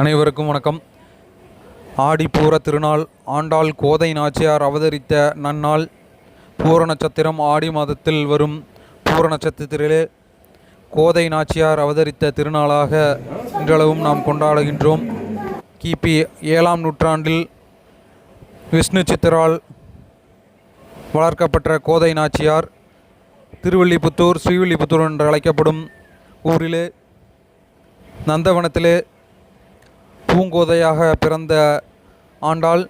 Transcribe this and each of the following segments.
அனைவருக்கும் வணக்கம். ஆடிப்பூர திருநாள் ஆண்டாள் கோதை நாச்சியார் அவதரித்த நன்னாள் பூர நட்சத்திரம் ஆடி மாதத்தில் வரும் பூர நட்சத்திரத்திலே கோதை நாச்சியார் அவதரித்த திருநாளாக இன்றளவும் நாம் கொண்டாடுகின்றோம். கிபி ஏழாம் நூற்றாண்டில் விஷ்ணு சித்திரால் வளர்க்கப்பட்ட கோதை நாச்சியார் திருவள்ளிபுத்தூர் ஸ்ரீவில்லிபுத்தூர் என்று அழைக்கப்படும் ஊரிலே நந்தவனத்திலே பூங்கோதையாக பிறந்த ஆண்டாள்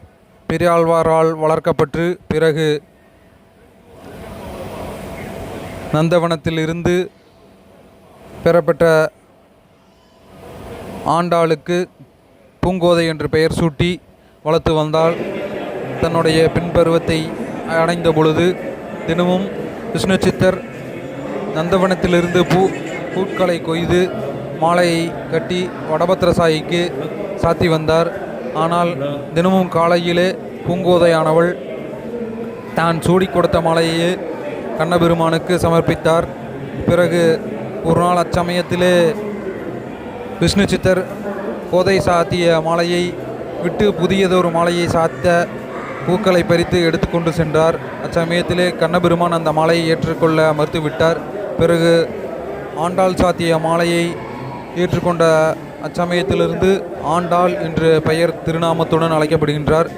பெரியாழ்வாரால் வளர்க்கப்பட்டு பிறகு நந்தவனத்தில் இருந்து பெறப்பட்ட ஆண்டாளுக்கு பூங்கோதை என்று பெயர் சூட்டி வளர்த்து வந்தால் தன்னுடைய பின்பருவத்தை அடைந்த பொழுது தினமும் விஷ்ணு சித்தர் நந்தவனத்திலிருந்து பூ பூட்களை கொய்து மாலையை கட்டி வடபத்திரசாயிக்கு சாத்தி வந்தார். ஆனால் தினமும் காலையிலே பூங்கோதையானவள் தான் சூடி கொடுத்த மாலையை கண்ணபெருமானுக்கு சமர்ப்பித்தார். பிறகு ஒரு நாள் அச்சமயத்திலே விஷ்ணு சித்தர் கோதை சாத்திய மாலையை விட்டு புதியதொரு மாலையை சாத்த பூக்களை பறித்து எடுத்துக்கொண்டு சென்றார். அச்சமயத்திலே கண்ணபெருமான் அந்த மாலையை ஏற்றுக்கொள்ள மறுத்துவிட்டார். பிறகு ஆண்டாள் சாத்திய மாலையை ஏற்றுக்கொண்ட அச்சமயத்திலிருந்து ஆண்டாள் என்று பெயர் திருநாமத்துடன் அழைக்கப்படுகின்றார்.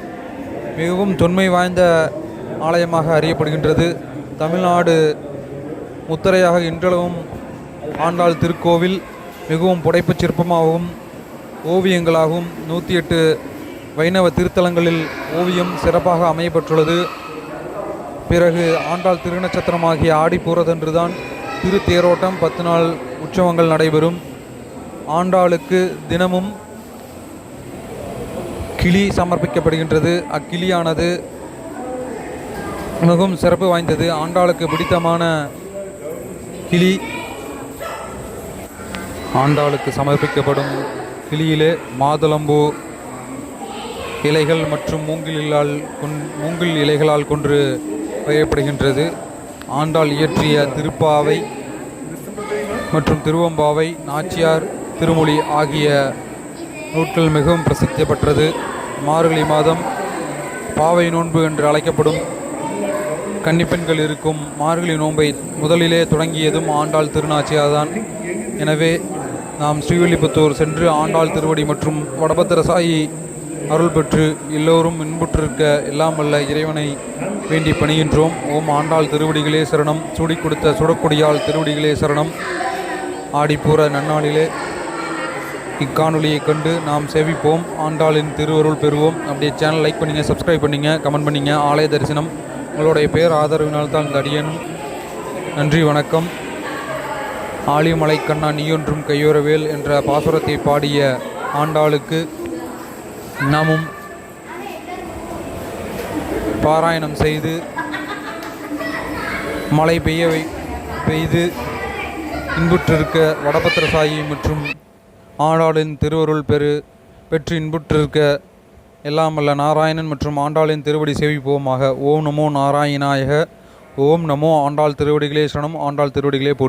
மிகவும் தொன்மை வாய்ந்த ஆலயமாக அறியப்படுகின்றது. தமிழ்நாடு முத்திரையாக இன்றளவும் ஆண்டாள் திருக்கோவில் மிகவும் புடைப்புச் சிற்பமாகவும் ஓவியங்களாகவும் நூற்றி எட்டு வைணவ திருத்தலங்களில் ஓவியம் சிறப்பாக அமையப்பட்டுள்ளது பிறகு ஆண்டாள் திருநட்சத்திரமாகிய திரு திருத்தேரோட்டம் பத்து நாள் உற்சவங்கள் நடைபெறும். ஆண்டாளுக்கு தினமும் கிளி சமர்ப்பிக்கப்படுகின்றது. அக்கிளியானது மிகவும் சிறப்பு வாய்ந்தது. ஆண்டாளுக்கு பிடித்தமான கிளி ஆண்டாளுக்கு சமர்ப்பிக்கப்படும் கிளியிலே மாதுளம்பூ இலைகள் மற்றும் மூங்கிலால் கொன் மூங்கில் இலைகளால் கொன்று வகைப்படுகின்றது. ஆண்டாள் இயற்றிய திருப்பாவை மற்றும் திருவம்பாவை நாச்சியார் திருமொழி ஆகிய நூட்கள் மிகவும் பிரசித்தி பெற்றது மார்கழி மாதம் பாவை நோன்பு என்று அழைக்கப்படும் கன்னிப்பெண்கள் இருக்கும் மார்கழி நோன்பை முதலிலே தொடங்கியதும் ஆண்டாள் திருநாச்சியார்தான். எனவே நாம் ஸ்ரீவில்லிபுத்தூர் சென்று ஆண்டாள் திருவடி மற்றும் வடபத்திரசாயி அருள் பெற்று எல்லோரும் இன்புற்றிருக்க எல்லாம் வல்ல இறைவனை வேண்டி பணிகின்றோம். ஓம் ஆண்டாள் திருவடிகளே சரணம். சூடி கொடுத்த சுடக்குடியால் திருவடிகளே சரணம். ஆடிப்பூர நன்னாளிலே இக்காணொலியை கண்டு நாம் சேவிப்போம். ஆண்டாளின் திருவருள் பெறுவோம். அப்படியே சேனல் லைக் பண்ணுங்கள் சப்ஸ்கிரைப் பண்ணுங்கள் கமெண்ட் பண்ணுங்கள் ஆலய தரிசனம் உங்களுடைய பேர் ஆதரவினால் தான் இந்த அடியனும் நன்றி வணக்கம். ஆலிமலை கண்ணா நீயொன்றும் கையோரவேல் என்ற பாசுரத்தை பாடிய ஆண்டாளுக்கு நாமும் பாராயணம் செய்து மழை பெய்ய வை பெய்து இன்புற்றிருக்க வடபத்திரசாயி மற்றும் ஆண்டாளின் திருவருள் பெரு பெற்று இன்புற்றிருக்க எல்லாம் வல்ல நாராயணன் மற்றும் ஆண்டாளின் திருவடி சேவிப்போமாக. ஓம் நமோ நாராயணாயக ஓம் நமோ ஆண்டாள் திருவடிகளே சரணம் ஆண்டாள் திருவடிகளே போற்று.